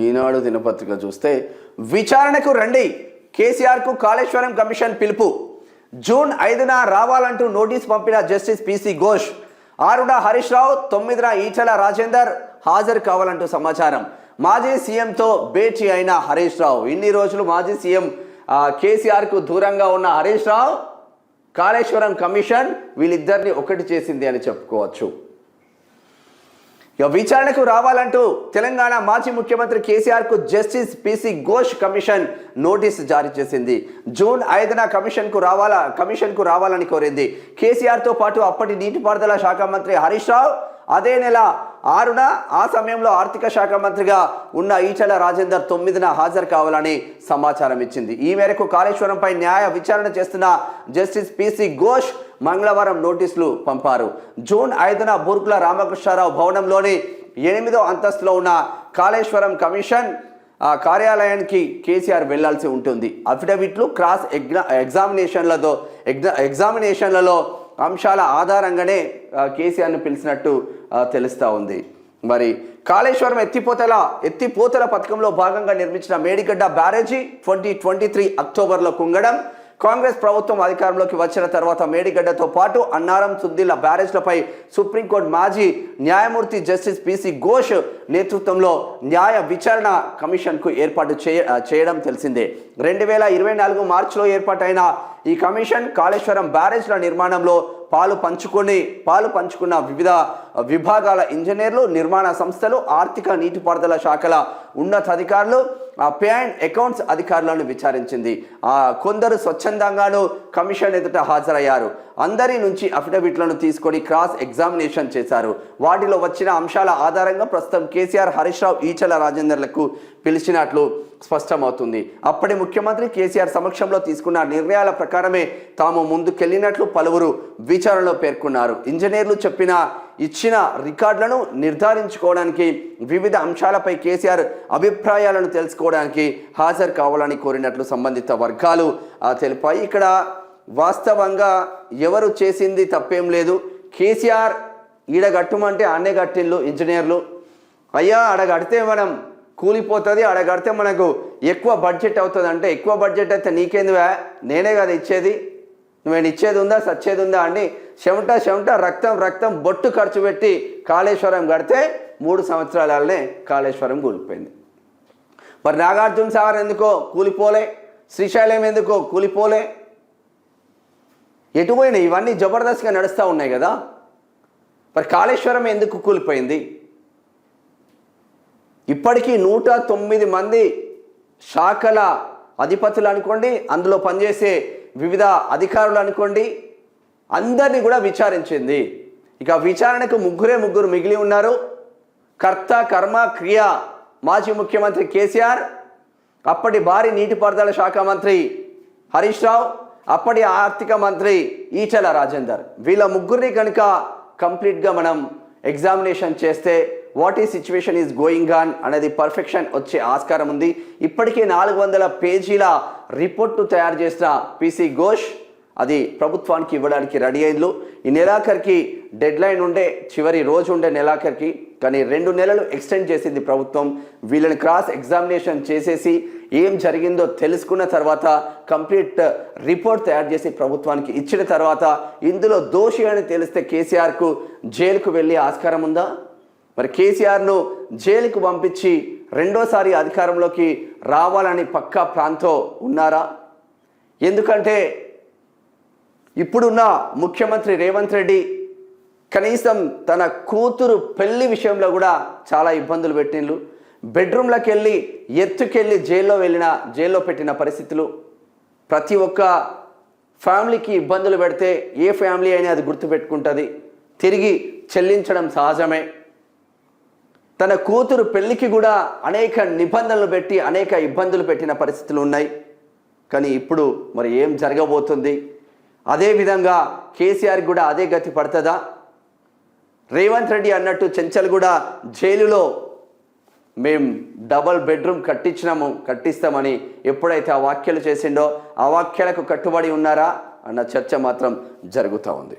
ఈనాడు దినపత్రిక చూస్తే విచారణకు రండి. కేసీఆర్కు కాళేశ్వరం కమిషన్ పిలుపు. జూన్ ఐదున రావాలంటూ నోటీస్ పంపిన జస్టిస్ పిసి ఘోష్ ఆరున హరీష్ రావు తొమ్మిదిన ఈటల రాజేందర్ హాజరు కావాలంటూ సమాచారం. మాజీ సీఎంతో భేటీ అయిన హరీష్ రావు. ఇన్ని రోజులు మాజీ సీఎం కేసీఆర్కు దూరంగా ఉన్న హరీష్ రావు కాళేశ్వరం కమిషన్ వీళ్ళిద్దరిని ఒకటి చేసింది అని చెప్పుకోవచ్చు. ఇక విచారణకు రావాలంటూ తెలంగాణ మాజీ ముఖ్యమంత్రి కేసీఆర్కు justice PC Ghosh commission notice జారీ చేసింది. జూన్ ఐదున కమిషన్కు రావాలా కమిషన్కు రావాలని కోరింది. కేసీఆర్తో పాటు అప్పటి నీటిపారుదల శాఖ మంత్రి హరీష్ రావు అదే నెల ఆరున ఆ సమయంలో ఆర్థిక శాఖ మంత్రిగా ఉన్న ఈటల రాజేందర్ తొమ్మిదిన హాజరు కావాలని సమాచారం ఇచ్చింది ఈ మేరకు కాళేశ్వరంపై న్యాయ విచారణ చేస్తున్న జస్టిస్ పిసి ఘోష్ మంగళవారం నోటీసులు పంపారు. జూన్ ఐదున బూర్గుల రామకృష్ణారావు భవనంలోని ఎనిమిదో అంతస్తులో ఉన్న కాళేశ్వరం కమిషన్ ఆ కార్యాలయానికి కేసీఆర్ వెళ్ళాల్సి ఉంటుంది. అఫిడవిట్లు క్రాస్ ఎగ్జా ఎగ్జామినేషన్లతో ఎగ్జా ఎగ్జామినేషన్లలో అంశాల ఆధారంగానే కేసీఆర్ను పిలిచినట్టు తెలుస్తూ ఉంది. మరి కాళేశ్వరం ఎత్తిపోతల ఎత్తిపోతల పథకంలో భాగంగా నిర్మించిన Medigadda barrage twenty twenty three అక్టోబర్లో కుంగడం కాంగ్రెస్ ప్రభుత్వం అధికారంలోకి వచ్చిన తర్వాత మేడిగడ్డతో పాటు అన్నారం సుద్దిల బ్యారేజ్లపై సుప్రీంకోర్టు మాజీ న్యాయమూర్తి జస్టిస్ పిసి ఘోష్ నేతృత్వంలో న్యాయ విచారణ కమిషన్కు ఏర్పాటు చేయ చేయడం తెలిసిందే. రెండు వేల ఇరవై నాలుగు మార్చిలో ఏర్పాటైన ఈ కమిషన్ కాళేశ్వరం బ్యారేజ్ల నిర్మాణంలో పాలు పంచుకొని పాలు పంచుకున్న వివిధ విభాగాల ఇంజనీర్లు నిర్మాణ సంస్థలు ఆర్థిక నీటిపారుదల శాఖల ఉన్నతాధికారులు పే అండ్ అకౌంట్స్ అధికారులను విచారించింది. కొందరు స్వచ్ఛందంగాను కమిషన్ ఎదుట హాజరయ్యారు. అందరి నుంచి అఫిడవిట్లను తీసుకొని క్రాస్ ఎగ్జామినేషన్ చేశారు. వాటిలో వచ్చిన అంశాల ఆధారంగా ప్రస్తుతం కేసీఆర్ హరీష్ రావు ఈచల రాజేందర్లకు పిలిచినట్లు స్పష్టమవుతుంది. అప్పటి ముఖ్యమంత్రి కేసీఆర్ సమక్షంలో తీసుకున్న నిర్ణయాల ప్రకారమే తాము ముందుకెళ్ళినట్లు పలువురు విచారణలో పేర్కొన్నారు. ఇంజనీర్లు చెప్పిన ఇచ్చిన రికార్డులను నిర్ధారించుకోవడానికి వివిధ అంశాలపై కేసీఆర్ అభిప్రాయాలను తెలుసుకోవడానికి హాజరు కావాలని కోరినట్లు సంబంధిత వర్గాలు ఆ, తెలిపాయి. ఇక్కడ వాస్తవంగా ఎవరు చేసింది తప్పేం లేదు. కేసీఆర్ ఈడ కట్టమంటే అన్నే కట్టిళ్ళు ఇంజనీర్లు. అయ్యా ఆడ కడితే మనం కూలిపోతుంది ఆడ కడితే మనకు ఎక్కువ బడ్జెట్ అవుతుంది అంటే ఎక్కువ బడ్జెట్ అయితే నీకేందివా? నేనే కదా ఇచ్చేది. నువ్వేం ఇచ్చేది ఉందా సచ్చేది ఉందా అని చెమట చెమట రక్తం రక్తం బొట్టు ఖర్చు పెట్టి కాళేశ్వరం కడితే మూడు సంవత్సరాలనే కాళేశ్వరం కూలిపోయింది. మరి నాగార్జున సాగర్ ఎందుకో కూలిపోలే? శ్రీశైలం ఎందుకో కూలిపోలే? ఎటువైన ఇవన్నీ జబర్దస్త్గా నడుస్తూ ఉన్నాయి కదా. మరి కాళేశ్వరం ఎందుకు కూలిపోయింది? ఇప్పటికీ నూట తొమ్మిది మంది శాఖల అధిపతులు అనుకోండి అందులో పనిచేసే వివిధ అధికారులు అనుకోండి అందరినీ కూడా విచారించింది. ఇక విచారణకు ముగ్గురే ముగ్గురు మిగిలి ఉన్నారు. కర్త కర్మ క్రియ మాజీ ముఖ్యమంత్రి కేసీఆర్ అప్పటి భారీ నీటిపారుదల శాఖ మంత్రి హరీష్ రావు అప్పటి ఆర్థిక మంత్రి ఈటల రాజేందర్. వీళ్ళ ముగ్గురిని కనుక కంప్లీట్గా మనం ఎగ్జామినేషన్ చేస్తే వాట్ ఈ సిచ్యువేషన్ ఈజ్ గోయింగ్ ఆన్ అనేది పర్ఫెక్షన్ వచ్చే ఆస్కారం ఉంది. ఇప్పటికే నాలుగు వందల పేజీల రిపోర్టు తయారు చేసిన పిసి ఘోష్ అది ప్రభుత్వానికి ఇవ్వడానికి రెడీ అయిండ్లు. ఈ నెలాఖరికి డెడ్ లైన్ ఉండే చివరి రోజు ఉండే నెలాఖరికి కానీ రెండు నెలలు ఎక్స్టెండ్ చేసింది ప్రభుత్వం. వీళ్ళని క్రాస్ ఎగ్జామినేషన్ చేసేసి ఏం జరిగిందో తెలుసుకున్న తర్వాత కంప్లీట్ రిపోర్ట్ తయారు చేసి ప్రభుత్వానికి ఇచ్చిన తర్వాత ఇందులో దోషి అని తెలిస్తే కేసీఆర్కు జైలుకు వెళ్ళే ఆస్కారం ఉందా? మరి కేసీఆర్ను జైలుకు పంపించి రెండోసారి అధికారంలోకి రావాలని పక్కా ప్రాంతో ఉన్నారా? ఎందుకంటే ఇప్పుడున్న ముఖ్యమంత్రి రేవంత్ రెడ్డి కనీసం తన కూతురు పెళ్ళి విషయంలో కూడా చాలా ఇబ్బందులు పెట్టిండ్రు బెడ్రూమ్లోకి వెళ్ళి ఎత్తుకెళ్ళి జైల్లో వెళ్ళిన జైల్లో పెట్టిన పరిస్థితులు. ప్రతి ఒక్క ఫ్యామిలీకి ఇబ్బందులు పెడితే ఏ ఫ్యామిలీ అయినా అది గుర్తుపెట్టుకుంటుంది. తిరిగి చెల్లించడం సహజమే. తన కూతురు పెళ్ళికి కూడా అనేక నిబంధనలు పెట్టి అనేక ఇబ్బందులు పెట్టిన పరిస్థితులు ఉన్నాయి. కానీ ఇప్పుడు మరి ఏం జరగబోతుంది? అదేవిధంగా కేసీఆర్ కూడా అదే గతి పడుతుందా? రేవంత్ రెడ్డి అన్నట్టు చెంచల్ కూడా జైలులో మేము డబల్ బెడ్రూమ్ కట్టించినాము కట్టిస్తామని ఎప్పుడైతే ఆ వ్యాఖ్యలు చేసిండో ఆ వ్యాఖ్యలకు కట్టుబడి ఉన్నారా? అన్న చర్చ మాత్రం జరుగుతూ ఉంది.